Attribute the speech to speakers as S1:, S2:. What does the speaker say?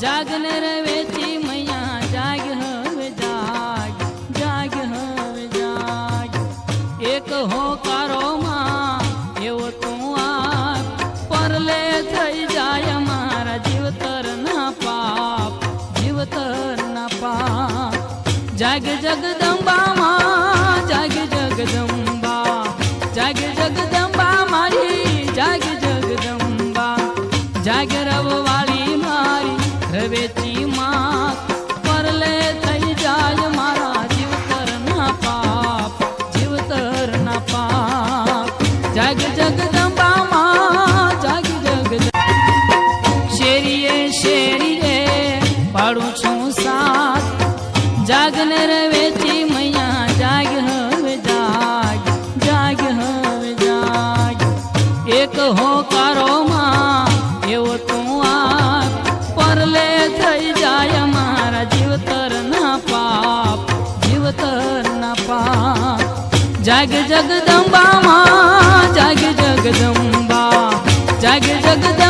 S1: જાગને રે વેચી મૈયા, જાગ હવે જાગ જાગ હવે જાગ. એક હોકારો માં એવો તું આપ. પરલે થઈ જાય મારા જીવતર ના પાપ જીવતર ના પાપ. જાગ જગદંબા માં જાગ જગદંબા જાગ જગદંબા. જાગ વાળી મારી રવેચી માં. પરલે થઈ જાય મારા જીવતર ના પાપ જીવતર ના પાપ. જગ જગદંબા માં જાગ જગદંબા શેરીએ શેરીએ પાડું છું સાથ. જાગને રે વેચી મૈયા, જાગ હવે જાગ જાગ હવે જાગ. એક હોકારો માં એવો તું આ પરલે થઈ જાય મારા જીવતર ના પાપ, જીવતર ના પાપ. જગ જગદંબા માં જગ જગદંબા જગ જગદંબા.